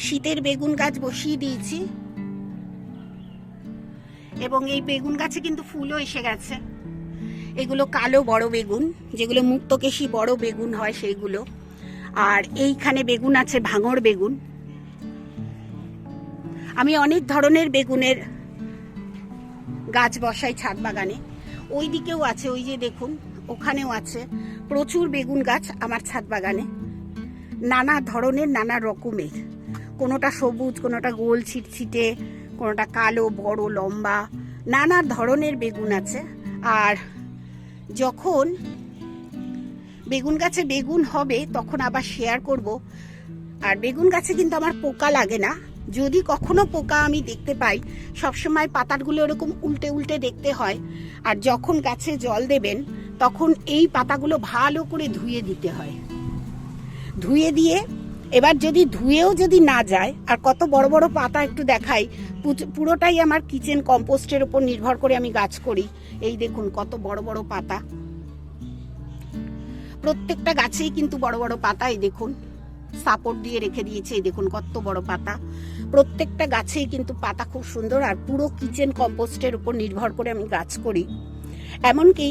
শীতের বেগুন গাছ বসিয়ে দিয়েছি। এবং এই বেগুন গাছে কিন্তু ফুলও এসে গেছে। এগুলো কালো বড় বেগুন, যেগুলো মুক্তকেশী বড় বেগুন হয় সেইগুলো। আর এইখানে বেগুন আছে ভাঙর বেগুন। আমি অনেক ধরনের বেগুনের গাছ বসাই ছাদ বাগানে। ওই দিকেও আছে, ওই যে দেখুন, ওখানেও আছে। প্রচুর বেগুন গাছ আমার ছাদ বাগানে। নানা ধরনের, নানা রকমের। কোনোটা সবুজ, কোনোটা গোল ছিটছিটে, কোনোটা কালো, বড়, লম্বা, নানা ধরনের বেগুন আছে। আর যখন বেগুন গাছে বেগুন হবে, তখন আবার শেয়ার করব। আর বেগুন গাছে কিন্তু আমার পোকা লাগে না। যদি কখনো পোকা আমি দেখতে পাই, সবসময় পাতাগুলো এরকম উল্টে উল্টে দেখতে হয়। আর যখন গাছে জল দেবেন, তখন এই পাতাগুলো ভালো করে ধুয়ে দিতে হয়। ধুয়ে দিয়ে এবার যদি ধুয়েও যদি না যায়, আর কত বড় বড় পাতা একটু দেখাই পুরোটাই আমার কিচেন কম্পোস্টের উপর নির্ভর করে আমি গাছ করি। এই দেখুন কত বড় বড় পাতা। প্রত্যেকটা গাছেই কিন্তু বড় বড় পাতা, এই দেখুন। সাপোর্ট দিয়ে রেখে দিয়েছে, এই দেখুন কত বড় পাতা। প্রত্যেকটা গাছেই কিন্তু পাতা খুব সুন্দর, আর পুরো কিচেন কম্পোস্টের উপর নির্ভর করে আমি গাছ করি। এমনকি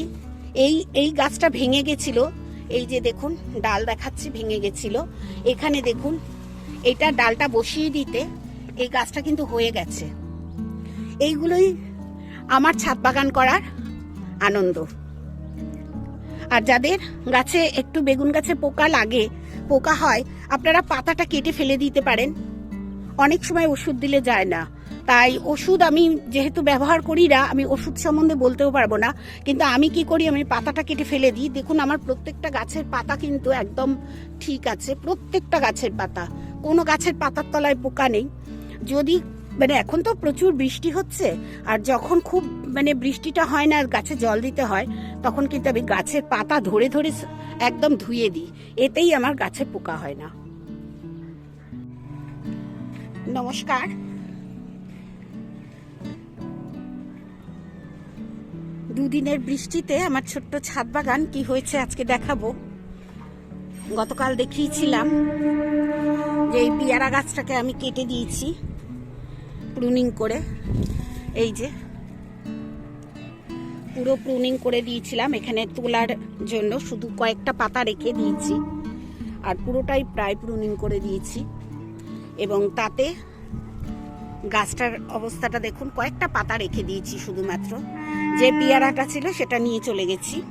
এই এই গাছটা ভেঙে গেছিল এই যে দেখুন, ডাল দেখাচ্ছি, ভেঙে গেছিল। এখানে দেখুন, এটা ডালটা বসিয়ে দিতে এই গাছটা কিন্তু হয়ে গেছে। এইগুলোই আমার ছাদ বাগান করার আনন্দ। আর যাদের গাছে একটু বেগুন গাছে পোকা লাগে, পোকা হয়, আপনারা পাতাটা কেটে ফেলে দিতে পারেন। অনেক সময় ওষুধ দিলে যায় না। তাই ওষুধ আমি যেহেতু ব্যবহার করি না, আমি ওষুধ সম্বন্ধে বলতেও পারব না। কিন্তু আমি কি করি, আমি পাতাটা কেটে ফেলে দিই। দেখুন, আমার প্রত্যেকটা গাছের পাতা কিন্তু একদম ঠিক আছে, প্রত্যেকটা গাছের পাতা। কোনো গাছের পাতার তলায় পোকা নেই। যদি মানে এখন তো প্রচুর বৃষ্টি হচ্ছে, আর যখন খুব মানে বৃষ্টিটা হয় না গাছে জল দিতে হয়, তখন কিন্তু আমি গাছের পাতা ধরে ধরে একদম ধুয়ে দিই। এতেই আমার গাছে পোকা হয় না। নমস্কার। দুদিনের বৃষ্টিতে আমার ছোট্ট ছাদ বাগান কি হয়েছে আজকে দেখাবো। গতকাল দেখিয়েছিলাম যে এই পেয়ারা গাছটাকে আমি কেটে দিয়েছি প্রুনিং করে। এই যে পুরো প্রুনিং করে দিয়েছিলাম এখানে তোলার জন্য, শুধু কয়েকটা পাতা রেখে দিয়েছি। আর পুরোটাই প্রায় প্রুনিং করে দিয়েছি। এবং তাতে গাছটার অবস্থাটা দেখুন, কয়েকটা পাতা রেখে দিয়েছি শুধুমাত্র। যে পেয়ারাটা ছিল সেটা নিয়ে চলে গেছি।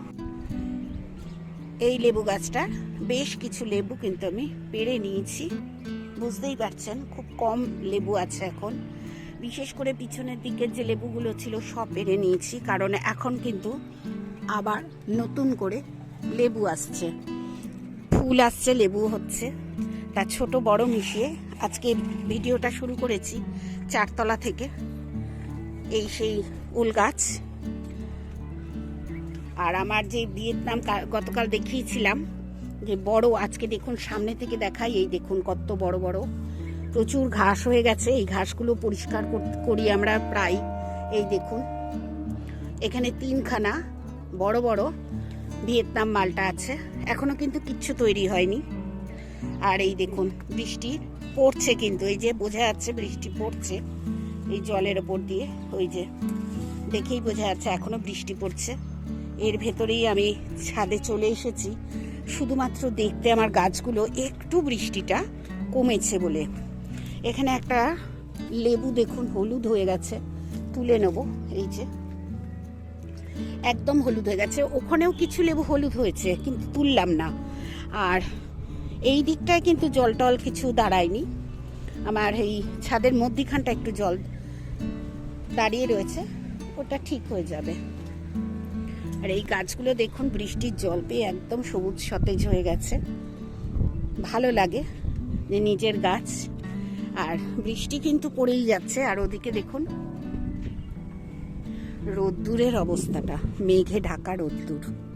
এই লেবু গাছটা, বেশ কিছু লেবু কিন্তু আমি পেরে নিয়েছি। বুঝতেই পারছেন, খুব কম লেবু আছে এখন। বিশেষ করে পিছনের দিকের যে লেবুগুলো ছিল, সব পেরে নিয়েছি, কারণ এখন কিন্তু আবার নতুন করে লেবু আসছে। ফুল আসছে লেবু হচ্ছে। তা ছোট বড় মিশিয়ে আজকে ভিডিওটা শুরু করেছি চারতলা থেকে। এই সেই উল গাছ। আর আমার যে ভিয়েতনাম গতকাল দেখিয়েছিলাম, যে বড়, আজকে দেখুন সামনে থেকে দেখাই, এই দেখুন কত বড় বড়। প্রচুর ঘাস হয়ে গেছে, এই ঘাসগুলো পরিষ্কার কর- করি আমরা প্রায়, এই দেখুন। এখানে তিনখানা বড় বড় ভিয়েতনাম মালটা আছে, এখনও কিন্তু কিচ্ছু তৈরি হয়নি। আর এই দেখুন, বৃষ্টি পড়ছে কিন্তু, এই যে বোঝা যাচ্ছে বৃষ্টি পড়ছে, এই জলের ওপর দিয়ে, ওই যে দেখেই বোঝা যাচ্ছে এখনও বৃষ্টি পড়ছে। এর ভেতরেই আমি ছাদে চলে এসেছি, শুধুমাত্র দেখতে আমার গাছগুলো একটু বৃষ্টিটা কমেছে বলে। এখানে একটা লেবু দেখুন, হলুদ হয়ে গেছে, তুলে নেব, এই যে। একদম হলুদ হয়ে গেছে, ওখানেও কিছু লেবু হলুদ হয়েছে, কিন্তু তুললাম না। আর এই দিকটায় কিন্তু জল টল কিছু দাঁড়ায়নি। আমার এই ছাদের মধ্যিখানটা একটু জল দাঁড়িয়ে রয়েছে, ওটা ঠিক হয়ে যাবে। আর এই গাছগুলো দেখুন, বৃষ্টির জল পেয়ে একদম সবুজ সতেজ হয়ে গেছে। ভালো লাগে যে নিজের গাছ। আর বৃষ্টি কিন্তু পড়েই যাচ্ছে, আর ওদিকে দেখুন, রোদ্দুরের অবস্থাটা, মেঘে ঢাকা রোদ্দুর।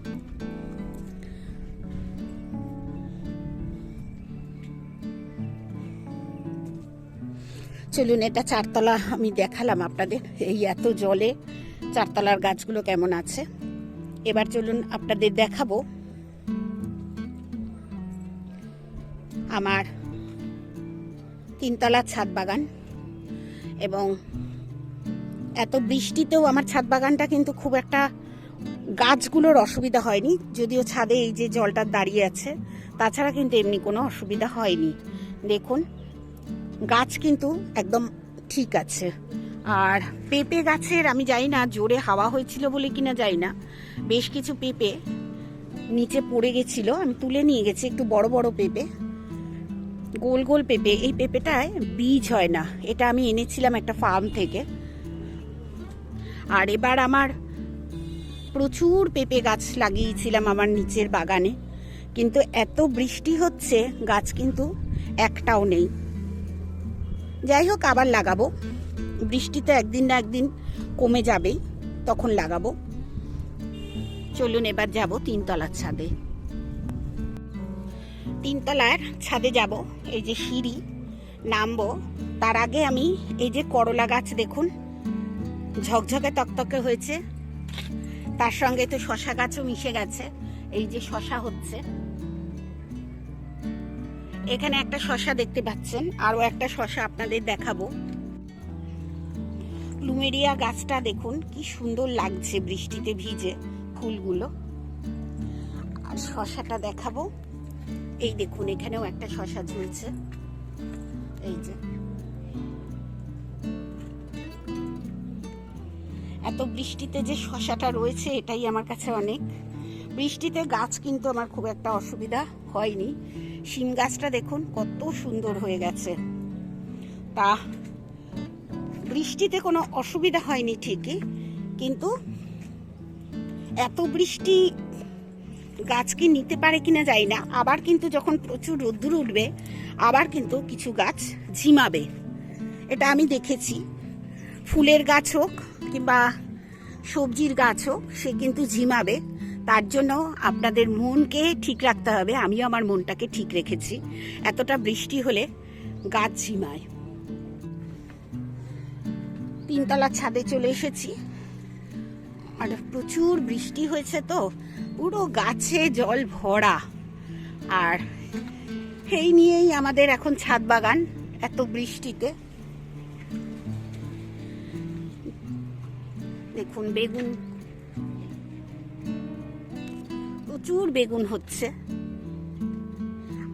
চলুন, এটা চারতলা, আমি দেখালাম আপনাদের এই এত জলে চারতলার গাছগুলো কেমন আছে। এবার চলুন আপনাদের দেখাবো আমার তিনতলার ছাদ বাগান এবং এত বৃষ্টিতেও আমার ছাদ বাগানটা কিন্তু খুব একটা গাছগুলোর অসুবিধা হয়নি, যদিও ছাদে এই যে জলটা দাঁড়িয়ে আছে, তাছাড়া কিন্তু এমনি কোনো অসুবিধা হয়নি। দেখুন গাছ কিন্তু একদম ঠিক আছে। আর পেঁপে গাছের আমি জানি না, জোরে হাওয়া হয়েছিল বলে কিনা যাই না। বেশ কিছু পেঁপে নিচে পড়ে গেছিল, আমি তুলে নিয়ে গেছি একটু বড় বড় পেঁপে। গোল গোল পেঁপে, এই পেঁপেটায় বীজ হয় না, এটা আমি এনেছিলাম একটা ফার্ম থেকে। আর এবার আমার প্রচুর পেঁপে গাছ লাগিয়েছিলাম আমার নিচের বাগানে, কিন্তু এত বৃষ্টি হচ্ছে, গাছ কিন্তু একটাও নেই। যাই হোক, আবার লাগাবো। বৃষ্টিতে একদিন না একদিন কমে যাবেই, তখন লাগাবো। চলুন, এবার যাব তিনতলার ছাদে। তিনতলার ছাদে যাব, এই যে সিঁড়ি, নামবো। তার আগে আমি এই যে করলা গাছ দেখুন, ঝকঝকে তকতকে হয়েছে। তার সঙ্গে তো শশা গাছও মিশে গেছে। এই যে শশা হচ্ছে। এখানে একটা শশা দেখতে পাচ্ছেন, আরও একটা শশা আপনাদের দেখাবো। প্লুমেরিয়া গাছটা দেখুন, কি সুন্দর লাগছে বৃষ্টিতে ভিজে ফুলগুলো। আর শশাটা দেখাবো। এই দেখুন, এখানেও একটা শশা ঝুলছে। এই যে। এত বৃষ্টিতে যে শশাটা রয়েছে, এটাই আমার কাছে অনেক। বৃষ্টিতে গাছ কিন্তু আমার খুব একটা অসুবিধা হয়নি। শিম গাছটা দেখুন, কত সুন্দর হয়ে গেছে। তা, বৃষ্টিতে কোনো অসুবিধা হয়নি ঠিকই, কিন্তু এত বৃষ্টি গাছ কি নিতে পারে কিনা যাই না, আবার কিন্তু যখন প্রচুর রোদ্দুর উঠবে, আবার কিন্তু কিছু গাছ ঝিমাবে। এটা আমি দেখেছি। ফুলের গাছ হোক কিংবা সবজির গাছ হোক, সে কিন্তু ঝিমাবে। তার জন্য আপনাদের মনকে ঠিক রাখতে হবে, আমিও আমার মনটাকে ঠিক রেখেছি। এতটা বৃষ্টি হলে গাছ ঝিমায়। তিনতলা ছাদে চলে এসেছি। আর প্রচুর বৃষ্টি হয়েছে তো, পুরো গাছে জল ভরা। আর এই নিয়েই আমাদের এখন ছাদ বাগান, এত বৃষ্টিতে। দেখুন, বেগুন প্রচুর বেগুন হচ্ছে।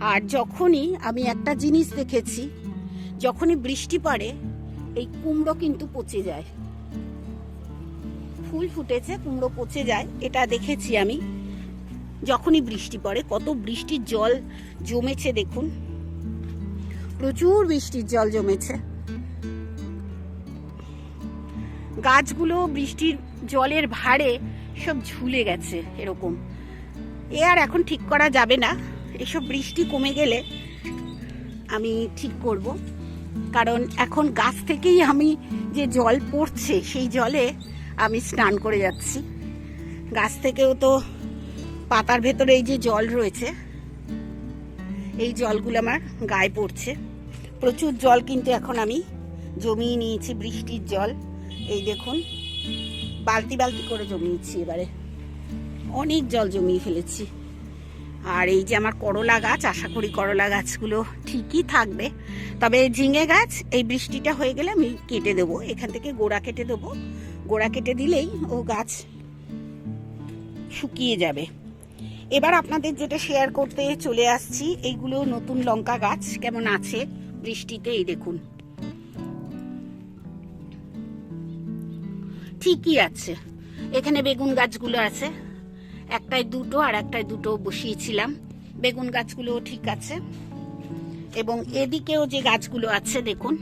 আর যখনই আমি একটা জিনিস দেখেছি, যখনই বৃষ্টি পড়ে, এই কুমড়ো কিন্তু পচে যায়। ফুল ফুটেছে, কুমড়ো পচে যায়, এটা দেখেছি আমি। যখনই বৃষ্টি পড়ে, কত বৃষ্টির জল জমেছে দেখুন। প্রচুর বৃষ্টির জল জমেছে। গাছগুলো বৃষ্টির জলের ভারে সব ঝুলে গেছে এরকম। এ আর এখন ঠিক করা যাবে না। এসব বৃষ্টি কমে গেলে আমি ঠিক করব। কারণ এখন গাছ থেকেই আমি যে জল পড়ছে, সেই জলে আমি স্নান করে যাচ্ছি। গাছ থেকেও তো পাতার ভেতরে এই যে জল রয়েছে, এই জলগুলো আমার গায়ে পড়ছে। প্রচুর জল কিন্তু এখন আমি জমিয়ে নিয়েছি, বৃষ্টির জল। এই দেখুন, বালতি বালতি করে জমিয়েছি এবারে। অনেক জল জমিয়ে ফেলেছি। আর এই যে আমার করলা গাছ, আশা করি করলা গাছগুলো ঠিকই থাকবে। তবে ঝিঙে গাছ, এই বৃষ্টিটা হয়ে গেলে আমি কেটে দেবো। এখান থেকে গোড়া কেটে দেবো। গোড়া কেটে দিলেই ও গাছ শুকিয়ে যাবে। এবার আপনাদের যেটা শেয়ার করতে চলে আসছি, এইগুলো নতুন লঙ্কা গাছ কেমন আছে বৃষ্টিতে, এই দেখুন। ঠিকই আছে। এখানে বেগুন গাছগুলো আছে। একটায় দুটো আর একটায় দুটো বসিয়েছিলাম। বেগুন গাছগুলো ঠিক আছে। এবং এদিকেও যে গাছগুলো আছে, দেখুন,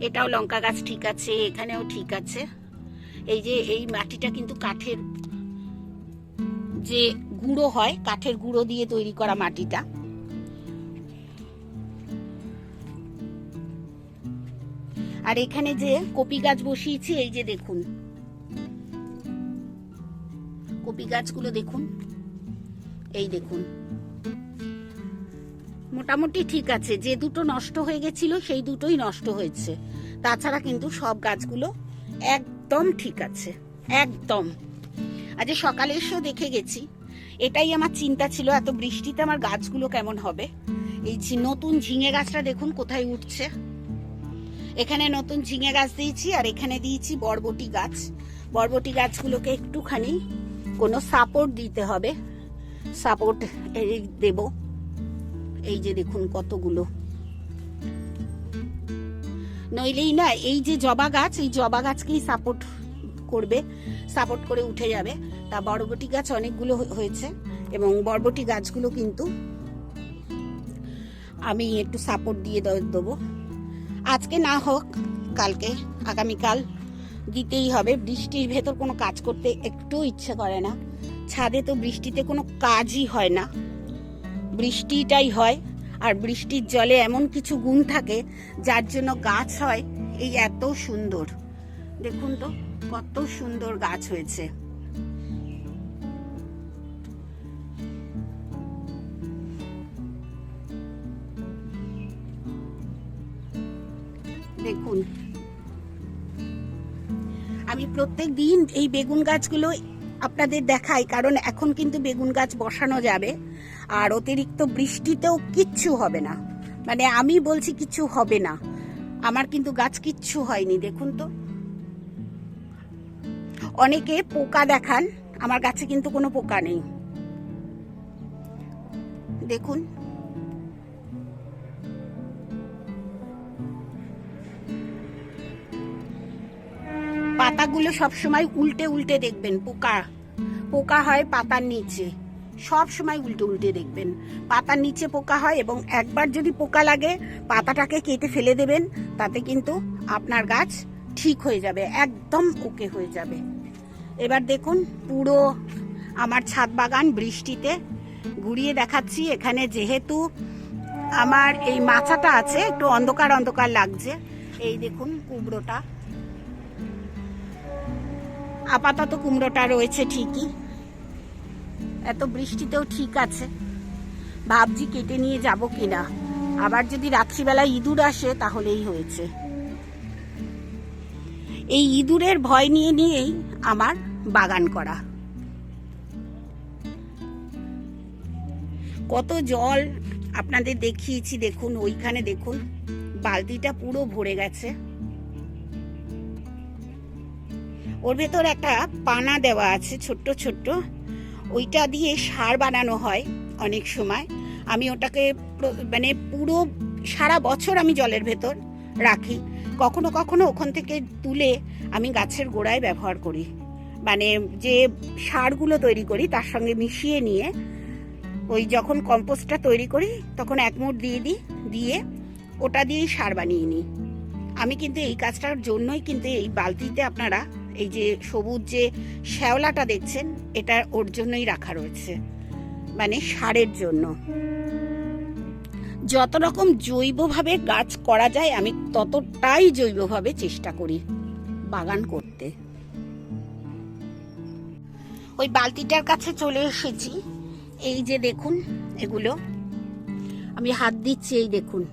এটাও লঙ্কা গাছ ঠিক আছে, এখানেও ঠিক আছে। এই যে এই মাটিটা কিন্তু কাঠের যে গুঁড়ো হয়, কাঠের গুঁড়ো দিয়ে তৈরি করা মাটিটা। আর এখানে যে কপি গাছ বসিয়েছি, এই যে দেখুন কপি গাছগুলো দেখুন। এই দেখুন। মোটামুটি ঠিক আছে। যে দুটো নষ্ট হয়ে গেছিল, সেই দুটোই নষ্ট হয়েছে। তাছাড়া কিন্তু সব গাছগুলো একদম ঠিক আছে। একদম। আজ সকালে এসেও দেখে গেছি। এটাই আমার চিন্তা ছিল, এত বৃষ্টিতে আমার গাছগুলো কেমন হবে? এই নতুন ঝিঙে গাছটা দেখুন, কোথায় উঠছে। এখানে নতুন ঝিঙে গাছ দিয়েছি, আর এখানে দিয়েছি বরবটি গাছ। বরবটি গাছগুলোকে একটুখানি কোনো সাপোর্ট দিতে হবে। সাপোর্ট দেব। এই যে দেখুন কতগুলো। নইলেই না, এই যে জবা গাছ, এই জবা গাছকেই সাপোর্ট করবে। সাপোর্ট করে উঠে যাবে। তা বরবটি গাছ অনেকগুলো হয়েছে এবং বরবটি গাছগুলো কিন্তু আমি একটু সাপোর্ট দিয়ে দেবো। আজকে না হোক, কালকে, আগামীকাল দিতেই হবে। বৃষ্টির ভেতর কোনো কাজ করতে একটু ইচ্ছে করে না। ছাদে তো বৃষ্টিতে কোনো কাজই হয় না। বৃষ্টিটাই হয়, আর বৃষ্টির জলে এমন কিছু গুণ থাকে, যার জন্য গাছ হয়, এই এত সুন্দর। দেখুন তো, কত সুন্দর গাছ হয়েছে। দেখুন প্রত্যেক দিন এই বেগুন গাছগুলো আপনাদের দেখাই, কারণ এখন কিন্তু বেগুন গাছ বসানো যাবে। আর অতিরিক্ত বৃষ্টিতেও কিচ্ছু হবে না। মানে আমি বলছি কিছু হবে না। আমার কিন্তু গাছ কিচ্ছু হয়নি, দেখুন তো। অনেকে পোকা দেখান, আমার গাছে কিন্তু কোনো পোকা নেই। দেখুন। পাতাগুলো সবসময় উল্টে উল্টে দেখবেন, পোকা। পোকা হয় পাতার নিচে। সব সময় উল্টে উল্টে দেখবেন। পাতার নিচে পোকা হয় এবং একবার যদি পোকা লাগে, পাতাটাকে কেটে ফেলে দেবেন, তাতে কিন্তু আপনার গাছ ঠিক হয়ে যাবে, একদম ওকে হয়ে যাবে। এবার দেখুন, পুরো আমার ছাদ বাগান বৃষ্টিতে ঘুরিয়ে দেখাচ্ছি। এখানে যেহেতু আমার এই মাচাটা আছে, একটু অন্ধকার অন্ধকার লাগছে, এই দেখুন কুমড়োটা। আপাতত কুমড়োটা রয়েছে ঠিকই। এত বৃষ্টিতেও ঠিক আছে। ভাবছি কেটে নিয়ে যাব কিনা। আবার যদি রাত্রিবেলা ইঁদুর আসে তাহলেই হয়েছে। এই ইঁদুরের ভয় নিয়ে নিয়েই আমার বাগান করা। কত জল আপনাদের দেখিয়েছি, দেখুন, ওইখানে দেখুন, বালতিটা পুরো ভরে গেছে। ওর ভেতর একটা পানা দেওয়া আছে, ছোট্ট ছোট্ট। ওইটা দিয়ে সার বানানো হয় অনেক সময়। আমি ওটাকে মানে পুরো সারা বছর আমি জলের ভেতর রাখি। কখনো কখনো ওখান থেকে তুলে আমি গাছের গোড়ায় ব্যবহার করি। মানে যে সারগুলো তৈরি করি, তার সঙ্গে মিশিয়ে নিয়ে ওই যখন কম্পোস্টটা তৈরি করি, তখন এক মুঠ দিয়ে দিই, দিয়ে ওটা দিয়েই সার বানিয়ে নিই। আমি কিন্তু এই কাজটার জন্যই কিন্তু এই বালতিতে আপনারা এই যে সবুজ যে শ্যাওলাটা দেখছেন এটা ওর জন্যই রাখা রয়েছে। মানে সারের জন্য। যত রকম জৈবভাবে গাছ করা যায়, আমি ততটাই জৈবভাবে চেষ্টা করি বাগান করতে। ওই বালতিটার কাছে চলে এসেছি। এই যে দেখুন, এগুলো। আমি হাত দিচ্ছি, এই দেখুন।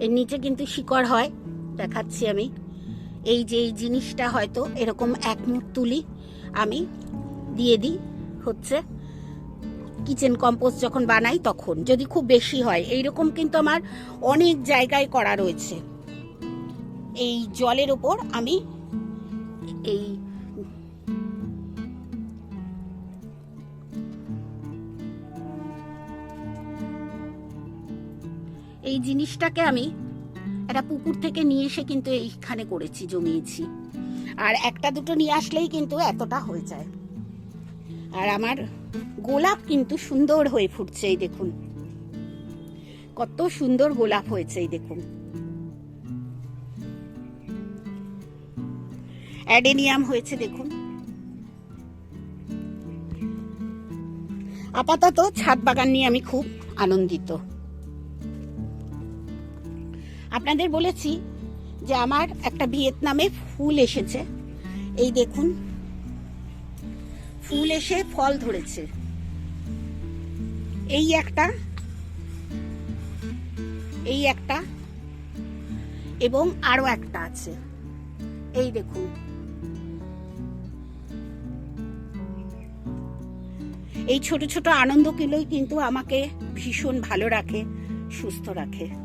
এর নিচে কিন্তু শিকড় হয়, দেখাচ্ছি আমি। এই যে এই জিনিসটা হয়তো এরকম এক মুঠ তুলি আমি দিয়ে দিই, হচ্ছে কিচেন কম্পোস্ট যখন বানাই তখন, যদি খুব বেশি হয়। এইরকম কিন্তু আমার অনেক জায়গায় করা রয়েছে। এই জলের ওপর আমি এই এই জিনিসটাকে আমি একটা পুকুর থেকে নিয়ে এসে কিন্তু এইখানে করেছি, জমিয়েছি। আর একটা দুটো নিয়ে আসলেই কিন্তু এতটা হয়ে যায়। আর আমার গোলাপ কিন্তু সুন্দর হয়ে ফুটছে এই দেখুন। কত সুন্দর গোলাপ হয়েছে এই দেখুন। অ্যাডেনিয়াম হয়েছে দেখুন। আপাতত ছাদ বাগান নিয়ে আমি খুব আনন্দিত। আপনাদের বলেছি যে আমার একটা ভিয়েতনামে ফুল এসেছে। এই দেখুন, ফুল এসে ফল ধরেছে। এই একটা এই একটা, এবং আরও একটা আছে। এই দেখুন। এই ছোট ছোট আনন্দগুলোই কিন্তু আমাকে ভীষণ ভালো রাখে, সুস্থ রাখে।